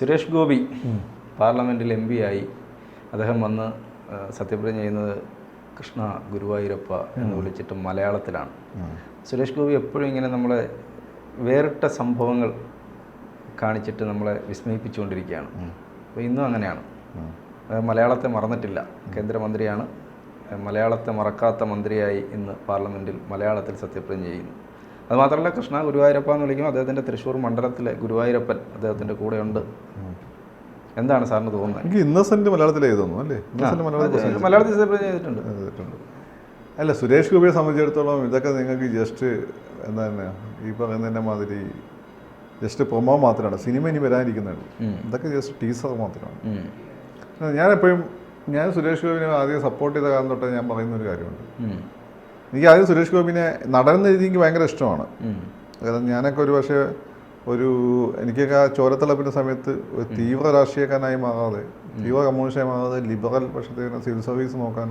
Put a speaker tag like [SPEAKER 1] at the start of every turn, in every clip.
[SPEAKER 1] സുരേഷ് ഗോപി പാർലമെന്റിൽ M P ആയി. അദ്ദേഹം വന്ന് സത്യപ്രതിജ്ഞ ചെയ്യുന്നത് കൃഷ്ണ ഗുരുവായൂരപ്പ എന്ന് വിളിച്ചിട്ട് മലയാളത്തിലാണ്. സുരേഷ് ഗോപി എപ്പോഴും ഇങ്ങനെ നമ്മളെ വേറിട്ട സംഭവങ്ങൾ കാണിച്ചിട്ട് നമ്മളെ വിസ്മയിപ്പിച്ചുകൊണ്ടിരിക്കുകയാണ്. അപ്പോൾ ഇന്നും അങ്ങനെയാണ്. മലയാളത്തെ മറന്നിട്ടില്ല. കേന്ദ്രമന്ത്രിയാണ്. മലയാളത്തെ മറക്കാത്ത മന്ത്രിയായി ഇന്ന് പാർലമെന്റിൽ മലയാളത്തിൽ സത്യപ്രതിജ്ഞ ചെയ്യുന്നു. അതുമാത്രമല്ല കൃഷ്ണ ഗുരുവായൂരപ്പ എന്ന് വിളിക്കുമ്പോൾ അദ്ദേഹത്തിന്റെ തൃശ്ശൂർ മണ്ഡലത്തിലെ ഗുരുവായൂരപ്പൻ അദ്ദേഹത്തിന്റെ കൂടെയുണ്ട്. എന്താണ് സാറിന് തോന്നുന്നത്?
[SPEAKER 2] എനിക്ക് ഇന്നസെന്റ് മലയാളത്തിൽ എഴുതുന്നു അല്ലേ? ഇന്നസെന്റ് മലയാളത്തിൽ
[SPEAKER 1] മലയാളത്തിൽ ചെയ്തിട്ടുണ്ട്
[SPEAKER 2] അല്ല സുരേഷ് ഗോപിയെ സംബന്ധിച്ചിടത്തോളം ഇതൊക്കെ നിങ്ങൾക്ക് ജസ്റ്റ് എന്താ ഈ പറയുന്നതിന്റെ മാതിരി ജസ്റ്റ് പ്രൊമോ മാത്രമാണ്. സിനിമ ഇനി വരാനിരിക്കുന്നുള്ളൂ ഇതൊക്കെ ജസ്റ്റ് ടീസർ മാത്രമാണ്.
[SPEAKER 1] ഞാൻ
[SPEAKER 2] ഞാനെപ്പോഴും ഞാൻ സുരേഷ് ഗോപിനെ ആദ്യം സപ്പോർട്ട് ചെയ്ത കാലം തൊട്ടേ ഞാൻ പറയുന്ന ഒരു കാര്യമുണ്ട്. എനിക്ക് ആദ്യം സുരേഷ് ഗോപിനെ നടൻ രീതി എനിക്ക് ഭയങ്കര ഇഷ്ടമാണ്. കാരണം ഞാനൊക്കെ ഒരു പക്ഷേ ഒരു എനിക്കൊക്കെ ആ ചോരത്തിളപ്പിന്റെ സമയത്ത് ഒരു തീവ്ര രാഷ്ട്രീയക്കാരനായി മാറാതെ തീവ്ര കമ്മ്യൂണിസ്റ്റായി മാറാതെ ലിബറൽ പക്ഷത്തെ സിവിൽ സർവീസ്
[SPEAKER 1] നോക്കാൻ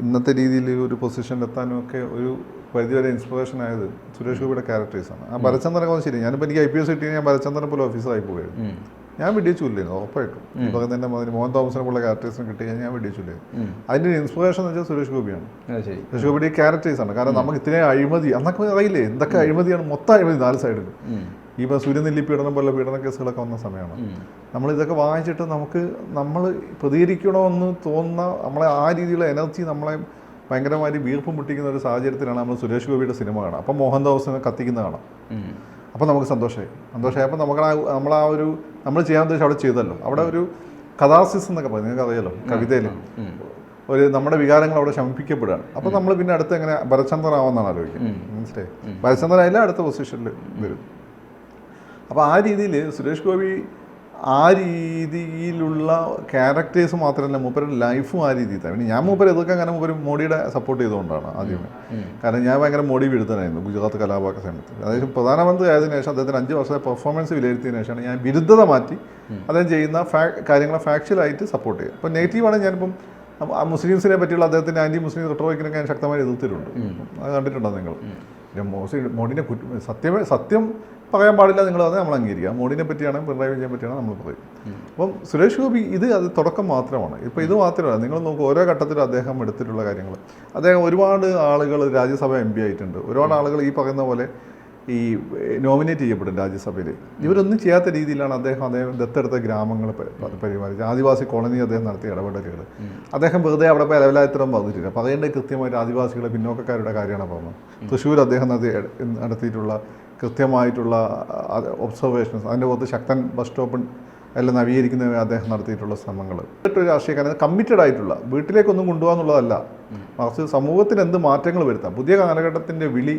[SPEAKER 2] ഇന്നത്തെ രീതിയിൽ ഒരു പൊസിഷനിൽ എത്താനും ഒക്കെ ഒരു പരിധിവരെ ഇൻസ്പിറേഷൻ ആയത് സുരേഷ് ഗോപിയുടെ ക്യാരക്ടേഴ്സാണ് ആ ഭരചന്ദ്രനൊക്കെ ശരി ഞാനിപ്പോൾ എനിക്ക് ഐ പി എസ് കിട്ടിയാൽ ഞാൻ ഭരചന്ദ്രൻ പോലെ ഓഫീസറായി പോവുകയായിരുന്നു.
[SPEAKER 1] ഉം.
[SPEAKER 2] ഞാൻ വെടിവെച്ചില്ലായിരുന്നു ഉറപ്പായിട്ടും. ഈ പറയുന്നതിന്റെ മാതിരി മോഹൻ തോമസിനെ പോലുള്ള ക്യാരക്ടേഴ്സിനെ കിട്ടി കഴിഞ്ഞാൽ ഞാൻ വെടിവെച്ചില്ലായിരുന്നു
[SPEAKER 1] അതിന്റെ
[SPEAKER 2] അതിന്റെ ഒരു ഇൻസ്പിറേഷൻ എന്ന് വെച്ചാൽ സുരേഷ് ഗോപിയാണ്. സുരേഷ് ഗോപിയുടെ ക്യാരക്ടേഴ്സ് ആണ്. കാരണം നമുക്ക് ഇത്രയും അഴിമതി അന്നൊക്കെ അറിയില്ലേ എന്തൊക്കെ അഴിമതിയാണ് മൊത്തം അഴിമതി നാല് സൈഡിൽ. ഈ ഇപ്പോൾ സൂര്യനെല്ലി പീഡനം പോലെ പീഡന കേസുകളൊക്കെ വന്ന സമയമാണ്. നമ്മൾ ഇതൊക്കെ വാങ്ങിച്ചിട്ട് നമുക്ക് നമ്മൾ പ്രതികരിക്കണമെന്ന് തോന്നുന്ന നമ്മളെ ആ രീതിയിലുള്ള എനർജി നമ്മളെ ഭയങ്കരമായി വീർപ്പ് മുട്ടിക്കുന്ന ഒരു സാഹചര്യത്തിലാണ് നമ്മൾ സുരേഷ് ഗോപിയുടെ സിനിമ കാണാം അപ്പം മോഹൻ ദാസിനെ കത്തിക്കുന്ന കാണാം. അപ്പോൾ നമുക്ക് സന്തോഷമായി. സന്തോഷമായപ്പോൾ നമുക്ക് ആ നമ്മൾ ആ ഒരു നമ്മൾ ചെയ്യാൻ ഉദ്ദേശിച്ച് അവിടെ ചെയ്തല്ലോ. അവിടെ ഒരു കഥാസിസ് എന്നൊക്കെ പറയും. നിങ്ങൾക്ക് അറിയാലോ? കവിതയിൽ ഒരു നമ്മുടെ വികാരങ്ങൾ അവിടെ ശമിപ്പിക്കപ്പെടുകയാണ്. അപ്പോൾ നമ്മൾ പിന്നെ അടുത്ത് എങ്ങനെ ഭരചന്ദ്രനാവെന്നാണ് ആലോചിക്കുന്നത് മനസ്സിലായി? ഭരചന്ദ്രൻ അതിലെ അടുത്ത പൊസിഷനിൽ വരും അപ്പോൾ ആ രീതിയിൽ സുരേഷ് ഗോപി ആ രീതിയിലുള്ള ക്യാരക്ടേഴ്സ് മാത്രമല്ല മൂപ്പരുടെ ലൈഫും ആ രീതിയിൽ തന്നെ. പിന്നെ ഞാൻ മൂപ്പർ എതിർക്കാൻ കാരണം മൂപ്പർ മോഡിയുടെ സപ്പോർട്ട് ചെയ്തുകൊണ്ടാണ് ആദ്യമേ. കാരണം ഞാൻ ഭയങ്കര മോഡി വിരുദ്ധനായിരുന്നു ഗുജറാത്ത് കലാപാക സമയത്ത് അതായത് പ്രധാനമന്ത്രി ആയതിനു ശേഷം അദ്ദേഹത്തിന് അഞ്ച് വർഷത്തെ പെർഫോമൻസ് വിലയിരുത്തിയതിനു ശേഷമാണ് ഞാൻ വിരുദ്ധത മാറ്റി അദ്ദേഹം ചെയ്യുന്ന ഫാ കാര്യങ്ങളെ ഫാക്ച്വലായിട്ട് സപ്പോർട്ട് ചെയ്യുക. അപ്പോൾ നെഗറ്റീവാണ് ഞാനിപ്പം ആ മുസ്ലിംസിനെ പറ്റിയുള്ള അദ്ദേഹത്തിന്റെ ആന്റി മുസ്ലിം റിട്ടോറിക്കിനൊക്കെ ഞാൻ ശക്തമായി എതിർത്തിട്ടുണ്ട്. അത് കണ്ടിട്ടുണ്ടോ നിങ്ങൾ? മോസി മോഡിനെ കുറ്റ സത്യമേ സത്യം പറയാൻ പാടില്ല നിങ്ങൾ അത് നമ്മൾ അംഗീകരിക്കാം. മോഡിനെ പറ്റിയാണ് പിണറായി വിജയനെ പറ്റിയാണ് നമ്മൾ പറയും. അപ്പം സുരേഷ് ഗോപി ഇത് അത് തുടക്കം മാത്രമാണ്. ഇപ്പോൾ ഇത് മാത്രമല്ല നിങ്ങൾ നോക്കുക ഓരോ ഘട്ടത്തിലും അദ്ദേഹം എടുത്തിട്ടുള്ള കാര്യങ്ങൾ. അദ്ദേഹം ഒരുപാട് ആളുകൾ രാജ്യസഭ എം പി ആയിട്ടുണ്ട്. ഒരുപാട് ആളുകൾ ഈ പറയുന്ന പോലെ ഈ നോമിനേറ്റ് ചെയ്യപ്പെടും രാജ്യസഭയിൽ ഇവരൊന്നും ചെയ്യാത്ത രീതിയിലാണ് അദ്ദേഹം അദ്ദേഹം ദത്തെടുത്ത ഗ്രാമങ്ങൾ പരിപാലിച്ചത് ആദിവാസി കോളനി അദ്ദേഹം നടത്തിയ ഇടപെടലുകൾ. അദ്ദേഹം വെറുതെ അവിടെ പോയി അലവലായത്തരം പറഞ്ഞിട്ടില്ല പറയേണ്ടത് കൃത്യമായിട്ട് ആദിവാസികളെ പിന്നോക്കക്കാരുടെ കാര്യമാണ് പറഞ്ഞത്. തൃശ്ശൂർ അദ്ദേഹം നടത്തി നടത്തിയിട്ടുള്ള കൃത്യമായിട്ടുള്ള ഒബ്സർവേഷൻസ് അതിന്റെ പുറത്ത് ശക്തൻ ബസ് സ്റ്റോപ്പ് എല്ലാം നവീകരിക്കുന്നതിന് അദ്ദേഹം നടത്തിയിട്ടുള്ള ശ്രമങ്ങൾ. ഒരു രാഷ്ട്രീയക്കാരൻ കമ്മിറ്റഡ് ആയിട്ടുള്ള വീട്ടിലേക്കൊന്നും കൊണ്ടുപോകാന്നുള്ളതല്ല. മറിച്ച് സമൂഹത്തിന് എന്ത് മാറ്റങ്ങൾ വരുത്താം? പുതിയ കാലഘട്ടത്തിന്റെ വിളി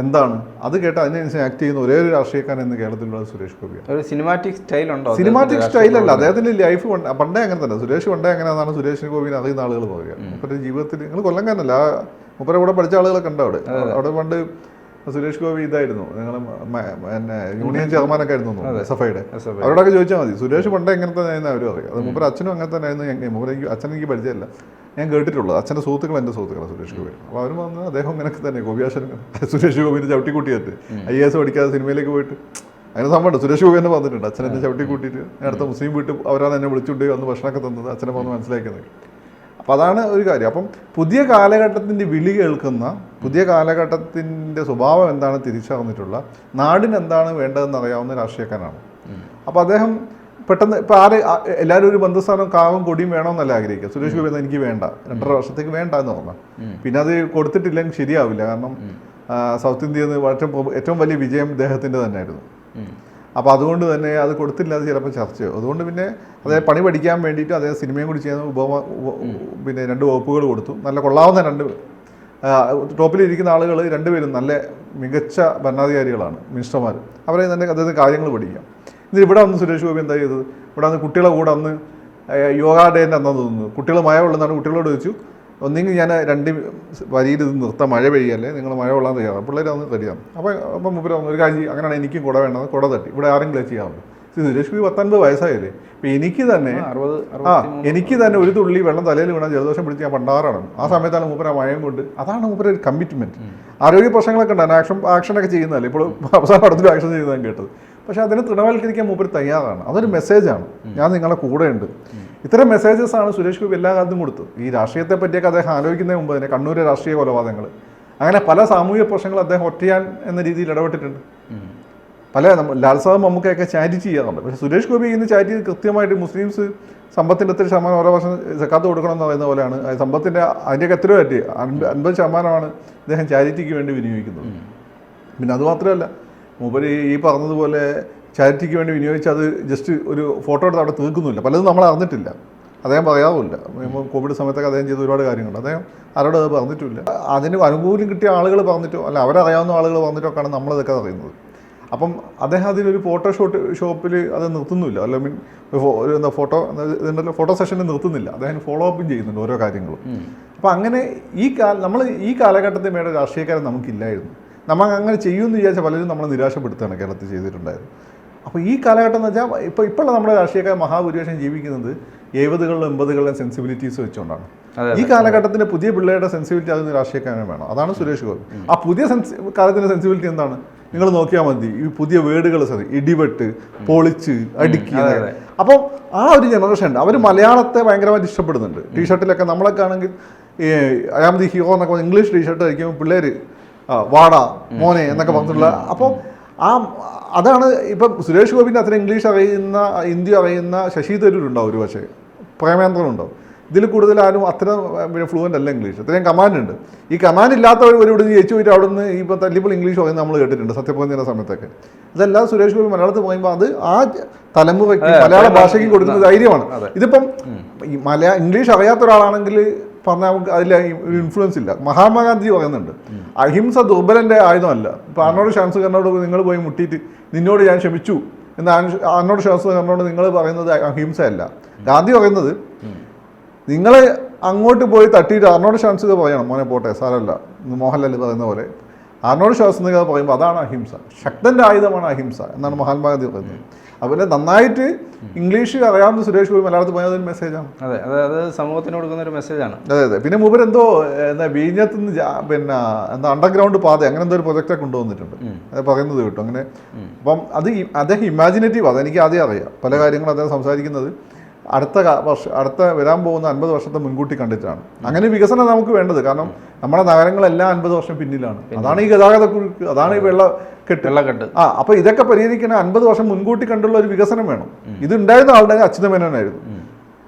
[SPEAKER 2] എന്താണ്? അത് കേട്ട് അതിനനുസരിച്ച് ആക്ട് ചെയ്യുന്ന ഒരേ ഒരു രാഷ്ട്രീയക്കാരൻ എന്ന് കേരളത്തിലുള്ളത് സുരേഷ് ഗോപി
[SPEAKER 1] ഒരു സിനിമാറ്റിക് സ്റ്റൈൽ ഉണ്ടോ?
[SPEAKER 2] സിനിമാറ്റിക് സ്റ്റൈൽ അല്ല. അദ്ദേഹത്തിന്റെ ലൈഫ് പണ്ടേ അങ്ങനെ തന്നെ. സുരേഷ് പണ്ടേ അങ്ങനെയാണെന്നാണ് സുരേഷ് ഗോപിനെ അറിയുന്ന ആളുകൾ പറയുക. മൂപ്പരുടെ ജീവിതത്തിൽ നിങ്ങൾ കൊല്ലംകാരനല്ല ആ മൂപ്പരെ കൂടെ പഠിച്ച ആളുകളൊക്കെ ഉണ്ട് അവിടെ. അവിടെ പണ്ട് സുരേഷ് ഗോപി ഇതായിരുന്നു. നിങ്ങൾ പിന്നെ യൂണിയൻ ചെയർമാനൊക്കെ ആയിരുന്നു ഐയുടെ അവരോടൊക്കെ ചോദിച്ചാൽ മതി. സുരേഷ് പണ്ടേ എങ്ങനെ തന്നെ ആയിരുന്നു അവരും അറിയാം അത് മൂപ്പര് അച്ഛനും അങ്ങനെ തന്നെ ആയിരുന്നു മൂപ്പര് എനിക്ക് അച്ഛൻ എനിക്ക് പരിചയമില്ല. ഞാൻ കേട്ടിട്ടുള്ളത് അച്ഛന്റെ സുഹൃത്തുക്കൾ എന്റെ സുഹൃത്തുക്കളാണ് സുരേഷ് ഗോപി. അപ്പോൾ അവർ വന്ന് അദ്ദേഹം ഇങ്ങനെയൊക്കെ തന്നെ ഗോപിയാശൻ സുരേഷ് ഗോപിനെ ചവിട്ടിക്കൂട്ടിയിട്ട്. ഐ എസ് പഠിക്കാതെ സിനിമയിലേക്ക് പോയിട്ട്. അങ്ങനെ സംഭവമുണ്ട്. സുരേഷ് ഗോപി തന്നെ വന്നിട്ടുണ്ട്. അച്ഛൻ എന്നെ ചവിട്ടി കൂട്ടിയിട്ട് അടുത്ത മുസ്ലിം വീട്ടിൽ അവരാണ് എന്നെ വിളിച്ചുകൊണ്ട് വന്ന് ഭക്ഷണമൊക്കെ തന്നത്. അച്ഛനെ വന്ന് മനസ്സിലാക്കുന്നത് അപ്പോൾ അതാണ് ഒരു കാര്യം. അപ്പം പുതിയ കാലഘട്ടത്തിന്റെ വിളി കേൾക്കുന്ന പുതിയ കാലഘട്ടത്തിന്റെ സ്വഭാവം എന്താണ് തിരിച്ചറിഞ്ഞിട്ടുള്ള നാടിന് എന്താണ് വേണ്ടതെന്ന് അറിയാവുന്ന രാഷ്ട്രീയക്കാരനാണ്. അപ്പോൾ അദ്ദേഹം പെട്ടെന്ന് ഇപ്പോൾ ആര് എല്ലാവരും ഒരു ബന്ധുസ്ഥാനം കാവും കൊടിയും വേണമെന്നല്ല ആഗ്രഹിക്കുക. സുരേഷ് ഗോപി എനിക്ക് വേണ്ട. രണ്ടര വർഷത്തേക്ക് വേണ്ട എന്ന് പറഞ്ഞു പിന്നെ അത് കൊടുത്തിട്ടില്ലെങ്കിൽ ശരിയാവില്ല. കാരണം സൗത്ത് ഇന്ത്യയിൽ നിന്ന് ഏറ്റവും വലിയ വിജയം ഇദ്ദേഹത്തിന്റെ തന്നെയായിരുന്നു. അപ്പോൾ അതുകൊണ്ട് തന്നെ അത് കൊടുത്തില്ല അത് ചിലപ്പോൾ ചർച്ചയോ അതുകൊണ്ട് പിന്നെ അദ്ദേഹം പണി പഠിക്കാൻ വേണ്ടിയിട്ട് അദ്ദേഹം സിനിമയും കൂടി ചെയ്യുന്ന ഉപമ ഉപ- പിന്നെ രണ്ട് വകുപ്പുകൾ കൊടുത്തു. നല്ല കൊള്ളാവുന്ന രണ്ട് ടോപ്പിലിരിക്കുന്ന ആളുകൾ രണ്ടുപേരും നല്ല മികച്ച ഭരണാധികാരികളാണ് മിനിസ്റ്റർമാർ അവരെ തന്നെ അദ്ദേഹത്തിന് കാര്യങ്ങൾ പഠിക്കാം. ഇന്ന് ഇവിടെ വന്ന് സുരേഷ് ഗോപി എന്താ ചെയ്തത്? ഇവിടെ വന്ന് കുട്ടികളെ കൂടെ അന്ന് യോഗ യോഗാ ഡേന്റെ അന്നു തോന്നുന്നു. കുട്ടികൾ മഴ ഉള്ളതാണ് കുട്ടികളോട് ചോദിച്ചു. ഒന്നെങ്കിൽ ഞാൻ രണ്ട് വരിയിൽ ഇത് നിർത്താം. മഴ പെയ്യല്ലേ? നിങ്ങൾ മഴ കൊള്ളാൻ തയ്യാറാണ് പിള്ളേർ അന്ന് തരികയാണ് അപ്പോൾ അപ്പം മുപ്പര് ഒരു കാര്യം അങ്ങനെയാണ് എനിക്കും കുട വേണ്ടത്. കുട തട്ടി. ഇവിടെ ആരെങ്കിലും ചെയ്യാറുണ്ട് സുരേഷ് ഗോപി പത്തൊൻപത് വയസ്സായില്ലേ? ഇപ്പം എനിക്ക് തന്നെ ആ എനിക്ക് തന്നെ ഒരു തുള്ളി വെള്ളം തലയിൽ വീണാൽ ജലദോഷം പിടിച്ച് ഞാൻ പണ്ടാറാണ്. ആ സമയത്താണ് മൂപ്പര മഴയും കൊണ്ട് അതാണ് മൂപ്പര ഒരു കമ്മിറ്റ്മെന്റ് ആരോഗ്യ പ്രശ്നങ്ങളൊക്കെ ഉണ്ടായിരുന്നു ആക്ഷൻ ആക്ഷനൊക്കെ ചെയ്യുന്നതല്ലേ? ഇപ്പോൾ അവസാന പടത്തിൽ ആക്ഷൻ ചെയ്യുന്നതാണ് കേട്ടത്. പക്ഷെ അതിനെ തൃണവൽക്കരിക്കാൻ മൂപ്പർ തയ്യാറാണ്. അതൊരു മെസ്സേജാണ്. ഞാൻ നിങ്ങളെ കൂടെയുണ്ട്. ഇത്തരം മെസ്സേജസ് ആണ് സുരേഷ് ഗോപി എല്ലാ കാലത്തും കൊടുത്തത്. ഈ രാഷ്ട്രീയത്തെ പറ്റിയൊക്കെ അദ്ദേഹം ആലോചിക്കുന്നതിന് മുമ്പ് തന്നെ കണ്ണൂരെ രാഷ്ട്രീയ കൊലപാതകങ്ങൾ അങ്ങനെ പല സാമൂഹിക പ്രശ്നങ്ങൾ അദ്ദേഹം ഒറ്റയാൻ എന്ന രീതിയിൽ ഇടപെട്ടിട്ടുണ്ട്. പല ലാൽ സാഹബ് മമ്മൂക്കയൊക്കെ ചാരിറ്റി ചെയ്യാറുണ്ട്. പക്ഷേ സുരേഷ് ഗോപി ഇന്ന് ചാരിറ്റി കൃത്യമായിട്ട് മുസ്ലിംസ് സമ്പത്തിന്റെ എത്ര ശതമാനം ഓരോ വർഷം സക്കാത്ത് കൊടുക്കണം എന്ന് പറയുന്ന പോലെയാണ്. സമ്പത്തിന്റെ അതിന്റെയൊക്കെ എത്രയോ പറ്റി അൻപത് അൻപത് ശതമാനമാണ് അദ്ദേഹം ചാരിറ്റിക്ക് വേണ്ടി വിനിയോഗിക്കുന്നത്. പിന്നെ അതുമാത്രമല്ല മൂപ്പര് ഈ പറഞ്ഞതുപോലെ ചാരിറ്റിക്ക് വേണ്ടി വിനിയോഗിച്ച് അത് ജസ്റ്റ് ഒരു ഫോട്ടോ എടുത്ത് അവിടെ തീർക്കുന്നില്ല പലതും നമ്മൾ അറിഞ്ഞിട്ടില്ല. അദ്ദേഹം പറയാറുമില്ല. കോവിഡ് സമയത്തൊക്കെ അദ്ദേഹം ചെയ്ത ഒരുപാട് കാര്യങ്ങളുണ്ട് അദ്ദേഹം ആരോടും അത് പറഞ്ഞിട്ടില്ല അതിന് അനുകൂല്യം കിട്ടിയ ആളുകൾ പറഞ്ഞിട്ടോ അല്ല അവരറിയാവുന്ന ആളുകൾ പറഞ്ഞിട്ടൊക്കെയാണ് നമ്മളതൊക്കെ അറിയുന്നത്. അപ്പം അദ്ദേഹം അതിനൊരു ഫോട്ടോ ഷോട്ട് ഷോപ്പിൽ അത് നിർത്തുന്നില്ല അല്ല മീൻ ഒരു എന്താ ഫോട്ടോ ഇതുണ്ടല്ലോ ഫോട്ടോ സെഷനിൽ നിർത്തുന്നില്ല. അദ്ദേഹം ഫോളോ അപ്പും ചെയ്യുന്നുണ്ട് ഓരോ കാര്യങ്ങളും. അപ്പം അങ്ങനെ ഈ കാല നമ്മൾ ഈ കാലഘട്ടത്തിൽ മേടെ രാഷ്ട്രീയക്കാരൻ നമുക്കില്ലായിരുന്നു. നമ്മൾ അങ്ങനെ ചെയ്യുമെന്ന് വിചാരിച്ച പലരും നമ്മൾ നിരാശപ്പെടുത്തുകയാണ് കേരളത്തിൽ ചെയ്തിട്ടുണ്ടായത്. അപ്പോൾ ഈ കാലഘട്ടം എന്ന് വെച്ചാൽ ഇപ്പോൾ ഇപ്പോഴുള്ള നമ്മുടെ രാഷ്ട്രീയക്കാർ മഹാഭൂരിപക്ഷം ജീവിക്കുന്നത് എഴുപതുകളിലും എൺപതുകളിലും സെൻസിബിലിറ്റീസ് വെച്ചുകൊണ്ടാണ് ഈ കാലഘട്ടത്തിന് പുതിയ പിള്ളേരുടെ സെൻസിബിലിറ്റി അതിന് രാഷ്ട്രീയക്കാരനെ വേണം. അതാണ് സുരേഷ് ഗോപി. ആ പുതിയ സെൻസി കാലത്തിന്റെ സെൻസിബിലിറ്റി എന്താണ്? നിങ്ങൾ നോക്കിയാൽ മതി ഈ പുതിയ വേർഡുകൾ ഇടിവെട്ട് പൊളിച്ച് അടുക്കി അപ്പോൾ ആ ഒരു ജനറേഷൻ ഉണ്ട്. അവർ മലയാളത്തെ ഭയങ്കരമായിട്ട് ഇഷ്ടപ്പെടുന്നുണ്ട്. ടീഷർട്ടിലൊക്കെ നമ്മളൊക്കെ ആണെങ്കിൽ ഈ അയാം ദി ഹീറോ എന്നൊക്കെ ഇംഗ്ലീഷ് ടീഷർട്ട് കഴിക്കുമ്പോൾ പിള്ളേർ വാട മോനെ എന്നൊക്കെ പറഞ്ഞിട്ടുള്ള അപ്പോൾ ആ അതാണ് ഇപ്പം സുരേഷ് ഗോപിന്റെ അത്ര ഇംഗ്ലീഷ് അറിയുന്ന ഹിന്ദി അറിയുന്ന ശശി തരൂർ ഉണ്ടാവും ഒരു പക്ഷേ പ്രേമേന്ദ്രൻ ഉണ്ടാവും ഇതിൽ കൂടുതൽ ആരും അത്ര പിന്നെ ഫ്ലുവന്റ് അല്ല ഇംഗ്ലീഷ്. അത്രയും കമാൻഡ് ഉണ്ട്. ഈ കമാൻഡ് ഇല്ലാത്തവർ ഒരു ഇവിടെ ജയിച്ചു പോയിട്ട് അവിടെ നിന്ന് ഇപ്പോൾ തല്ലിപ്പോൾ ഇംഗ്ലീഷ് പറയുന്നത് നമ്മൾ കേട്ടിട്ടുണ്ട് സത്യപ്രതിജ്ഞയുടെ സമയത്തൊക്കെ. ഇതെല്ലാം സുരേഷ് ഗോപി മലയാളത്തിൽ പറയുമ്പോൾ അത് ആ തലമുറയ്ക്ക് മലയാള ഭാഷയ്ക്ക് കൊടുക്കുന്ന ധൈര്യമാണ്. ഇതിപ്പം ഈ മലയാ ഇംഗ്ലീഷ് അറിയാത്ത ഒരാളാണെങ്കിൽ പറഞ്ഞാൽ നമുക്ക് അതിൽ ഒരു ഇൻഫ്ലുവൻസ് ഇല്ല. മഹാത്മാഗാന്ധി പറയുന്നുണ്ട് അഹിംസ ദുർബലന്റെ ആയുധമല്ല. ഇപ്പൊ അന്നോട് ശാംസുകരനോട് നിങ്ങൾ പോയി മുട്ടിയിട്ട് നിന്നോട് ഞാൻ ക്ഷമിച്ചു എന്ന് അർണോട് ശാംസുകരനോട് നിങ്ങൾ പറയുന്നത് അഹിംസയല്ല. ഗാന്ധി പറയുന്നത് നിങ്ങൾ അങ്ങോട്ട് പോയി തട്ടിയിട്ട് അർണോട് ശാംസുക പറയണം. മോനെ പോട്ടെ സാരല്ല മോഹൻലാൽ പറയുന്ന പോലെ. അർണോട് ശാസ്ത്രിക പറയുമ്പോൾ അതാണ് അഹിംസ. ശക്തന്റെ ആയുധമാണ് അഹിംസ എന്നാണ് മഹാത്മാഗാന്ധി പറയുന്നത്. അതുപോലെ നന്നായിട്ട് ഇംഗ്ലീഷ് അറിയാവുന്ന സുരേഷ് ഗോപി മലയാളത്തിൽ പറഞ്ഞത് ഒരു മെസ്സേജാണ്
[SPEAKER 1] അതെ അതെ അത് സമൂഹത്തിന് കൊടുക്കുന്ന ഒരു മെസ്സേജാണ്
[SPEAKER 2] അതെ അതെ. പിന്നെ മൂപ്പർ എന്തോ എന്താ വീഞ്ഞത്ത് നിന്ന് പിന്നെ എന്താ അണ്ടർഗ്രൗണ്ട് പാത അങ്ങനെ എന്തോ ഒരു പ്രൊജക്റ്റ് കൊണ്ടുവന്നിട്ടുണ്ട്. അത് പറയുന്നത് കേട്ടോ. അങ്ങനെ അപ്പം അത് അദ്ദേഹം ഇമാജിനേറ്റീവ് അത് എനിക്ക് ആദ്യം അറിയാം. പല കാര്യങ്ങളും അദ്ദേഹം സംസാരിക്കുന്നത്. അടുത്ത വർഷം അടുത്ത വരാൻ പോകുന്ന അൻപത് വർഷത്തെ മുൻകൂട്ടി കണ്ടിട്ടാണ്. അങ്ങനെ വികസനം നമുക്ക് വേണ്ടത്. കാരണം നമ്മുടെ നഗരങ്ങളെല്ലാം അൻപത് വർഷം പിന്നിലാണ്. അതാണ് ഈ ഗതാഗത കുരുക്ക് അതാണ് ഈ വെള്ള കെട്ട്.
[SPEAKER 1] വെള്ളക്കെട്ട്.
[SPEAKER 2] ആ അപ്പൊ ഇതൊക്കെ പരിഹരിക്കണ അൻപത് വർഷം മുൻകൂട്ടി കണ്ടുള്ള ഒരു വികസനം വേണം. ഇത് ഉണ്ടായിരുന്ന ആളുടെ അച്യുതമേനോനായിരുന്നു.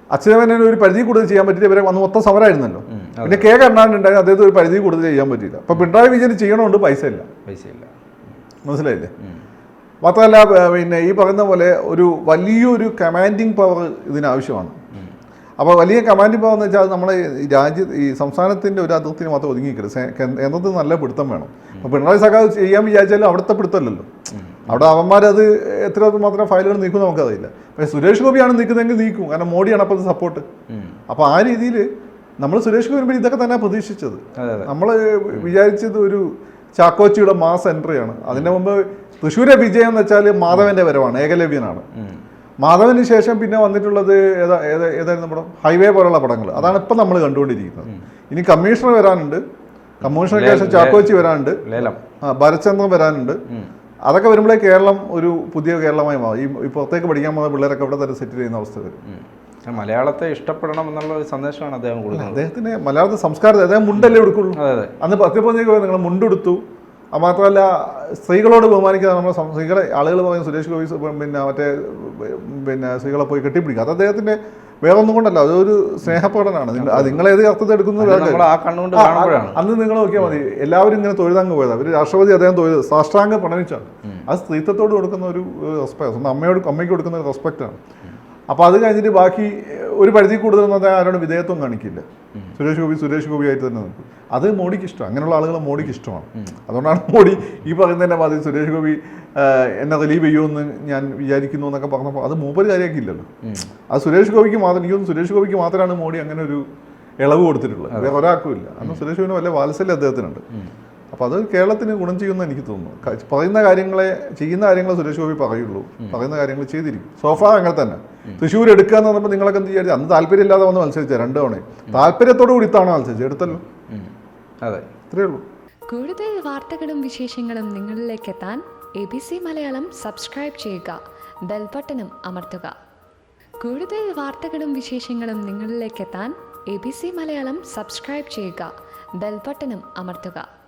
[SPEAKER 2] അച്യുതമേനോന് ഒരു പരിധി കൂടുതൽ ചെയ്യാൻ പറ്റില്ല ഇവരെ വന്ന് മൊത്തം സമരമായിരുന്നല്ലോ പിന്നെ കെ കരുണാകരൻ ഉണ്ടായിരുന്നു അദ്ദേഹത്തിന് ഒരു പരിധി കൂടുതൽ ചെയ്യാൻ പറ്റില്ല അപ്പൊ പിണറായി വിജയൻ ചെയ്യണമുണ്ട് പൈസ ഇല്ല
[SPEAKER 1] പൈസയില്ല.
[SPEAKER 2] മനസ്സിലായില്ലേ? മാത്രമല്ല പിന്നെ ഈ പറയുന്ന പോലെ ഒരു വലിയൊരു കമാൻഡിങ് പവർ ഇതിനാവശ്യമാണ് അപ്പോൾ വലിയ കമാൻഡ് പവർ എന്ന് വെച്ചാൽ നമ്മളെ ഈ രാജ്യ ഈ സംസ്ഥാനത്തിന്റെ ഒരു അതിർത്തിന് മാത്രം ഒതുങ്ങിക്കരുത് കേന്ദ്രത്തിൽ നല്ല പിടുത്തം വേണം. അപ്പോൾ പിണറായി സഖാവ് ചെയ്യാൻ വിചാരിച്ചാലും അവിടുത്തെ പിടുത്തമല്ലല്ലോ. അവിടെ അവന്മാരത് എത്ര മാത്രം ഫയലുകൾ നീക്കും നമുക്കറിയില്ല. പക്ഷേ സുരേഷ് ഗോപിയാണ് നീക്കുന്നതെങ്കിൽ നീക്കും. കാരണം മോഡിയാണ് അപ്പോൾ സപ്പോർട്ട് അപ്പോൾ ആ രീതിയിൽ നമ്മൾ സുരേഷ് ഗോപി വരുമ്പോൾ ഇതൊക്കെ തന്നെ പ്രതീക്ഷിച്ചത്. നമ്മൾ വിചാരിച്ചത് ഒരു ചാക്കോച്ചിയുടെ മാസ് എൻട്രിയാണ് അതിന്റെ മുമ്പ് തൃശ്ശൂരെ വിജയം എന്ന് വെച്ചാൽ മാധവന്റെ വരവാണ്. ഏകലവ്യനാണ്. മാധവന് ശേഷം പിന്നെ വന്നിട്ടുള്ളത് ഏതാ ഏതാ ഏതായിരുന്നു പടം? ഹൈവേ പോലുള്ള പടങ്ങൾ. അതാണ് ഇപ്പം നമ്മൾ കണ്ടുകൊണ്ടിരിക്കുന്നത്. ഇനി കമ്മീഷണർ വരാനുണ്ട്. കമ്മീഷണർക്ക് ശേഷം ചാക്കോച്ചി വരാനുണ്ട്. ഭരത്ചന്ദ്രൻ വരാനുണ്ട്. അതൊക്കെ വരുമ്പോഴേ കേരളം ഒരു പുതിയ കേരളമായി മാറും. ഈ ഈ പുറത്തേക്ക് പഠിക്കാൻ പോകുന്ന പിള്ളേരൊക്കെ ഇവിടെ തന്നെ സെറ്റിൽ ചെയ്യുന്ന അവസ്ഥ വരും.
[SPEAKER 1] മലയാളത്തെ ഇഷ്ടപ്പെടണം എന്നുള്ള ഒരു സന്ദേശമാണ് അദ്ദേഹം കൊടുക്കുന്നത്.
[SPEAKER 2] അദ്ദേഹത്തിന് മലയാളത്തെ സംസ്കാരത്തെ അദ്ദേഹം മുണ്ടല്ലേ എടുക്കുള്ളൂ. അന്ന് പോയി നിങ്ങൾ മുണ്ടെടുത്തു. മാത്രമല്ല സ്ത്രീകളോട് ബഹുമാനിക്കാതെ നമ്മൾ സ്ത്രീകളെ ആളുകൾ പറയും സുരേഷ് ഗോപി പിന്നെ മറ്റേ പിന്നെ സ്ത്രീകളെ പോയി കെട്ടിപ്പിടിക്കുക അത് അദ്ദേഹത്തിന്റെ വേറെ ഒന്നും കൊണ്ടല്ല അതൊരു സ്നേഹപ്പെടനാണ് അത് നിങ്ങൾ ഏത് അർത്ഥത്തിൽ എടുക്കുന്നത് അന്ന് നിങ്ങൾ നോക്കിയാൽ മതി എല്ലാവരും ഇങ്ങനെ തൊഴുതാങ്ങ് പോയത്. അവർ രാഷ്ട്രപതി അദ്ദേഹം തൊഴുത് സാഷ്ടാംഗം പ്രണമിച്ചാണ് അത് സ്ത്രീത്വത്തോട് കൊടുക്കുന്ന ഒരു റെസ്പെക്ട് അമ്മയോട് അമ്മയ്ക്ക് കൊടുക്കുന്ന ഒരു റെസ്പെക്റ്റാണ് അപ്പോൾ അത് കഴിഞ്ഞിട്ട് ബാക്കി ഒരു പരിധി കൂടുതൽ അദ്ദേഹം ആരോടും വിധേയത്വം കാണിക്കില്ല. സുരേഷ് ഗോപി സുരേഷ് ഗോപി ആയിട്ട് തന്നെ നിൽക്കും. അത് മോഡിക്ക് ഇഷ്ടം അങ്ങനെയുള്ള ആളുകൾ മോഡിക്ക് ഇഷ്ടമാണ്. അതുകൊണ്ടാണ് മോഡി ഈ പറയുന്നതിന്റെ മാതിരി സുരേഷ് ഗോപി എന്നെ റിലീവ് ചെയ്യുമെന്ന് ഞാൻ വിചാരിക്കുന്നു എന്നൊക്കെ പറഞ്ഞപ്പോൾ അത് മൂപ്പര് കാര്യമാക്കിയില്ലല്ലോ. അത് സുരേഷ് ഗോപിക്ക് മാത്രം എനിക്ക് തോന്നുന്നു സുരേഷ് ഗോപിക്ക് മാത്രമാണ് മോഡി അങ്ങനെ ഒരു ഇളവ് കൊടുത്തിട്ടുള്ളത്. വേറെ ഒരാൾക്കും ഇല്ല അന്ന് സുരേഷ് ഗോപിന് വല്ല വാത്സല്യം അദ്ദേഹത്തിനുണ്ട്. അപ്പോൾ അത് കേരളത്തിന് ഗുണം ചെയ്യുമെന്ന് എനിക്ക് തോന്നുന്നു. പറയുന്ന കാര്യങ്ങളെ ചെയ്യുന്ന കാര്യങ്ങളെ സുരേഷ് ഗോപി പറയുള്ളൂ. പറയുന്ന കാര്യങ്ങൾ ചെയ്തിരിക്കും. സോഫ അങ്ങനെ തന്നെ. തൃശ്ശൂർ എടുക്കുക എന്ന് പറഞ്ഞപ്പോൾ നിങ്ങളൊക്കെ എന്ത് വിചാരിച്ചു? അന്ന് താല്പര്യമില്ലാതെ വന്ന് മത്സരിച്ച രണ്ട് തവണ. താല്പര്യത്തോടു കൂടിത്താണ് മത്സരിച്ചത്? എടുത്തല്ലോ
[SPEAKER 1] അതെ
[SPEAKER 2] ഇത്രയേ ഉള്ളൂ.
[SPEAKER 3] കൂടുതൽ വാർത്തകളും വിശേഷങ്ങളും നിങ്ങളിലേക്ക് എത്താൻ A B C Malayalam subscribe ചെയ്യുക ബെൽബട്ടനും അമർത്തുക. കൂടുതൽ വാർത്തകളും വിശേഷങ്ങളും നിങ്ങളിലേക്ക് എത്താൻ A B C Malayalam subscribe ചെയ്യുക ബെൽബട്ടനും അമർത്തുക.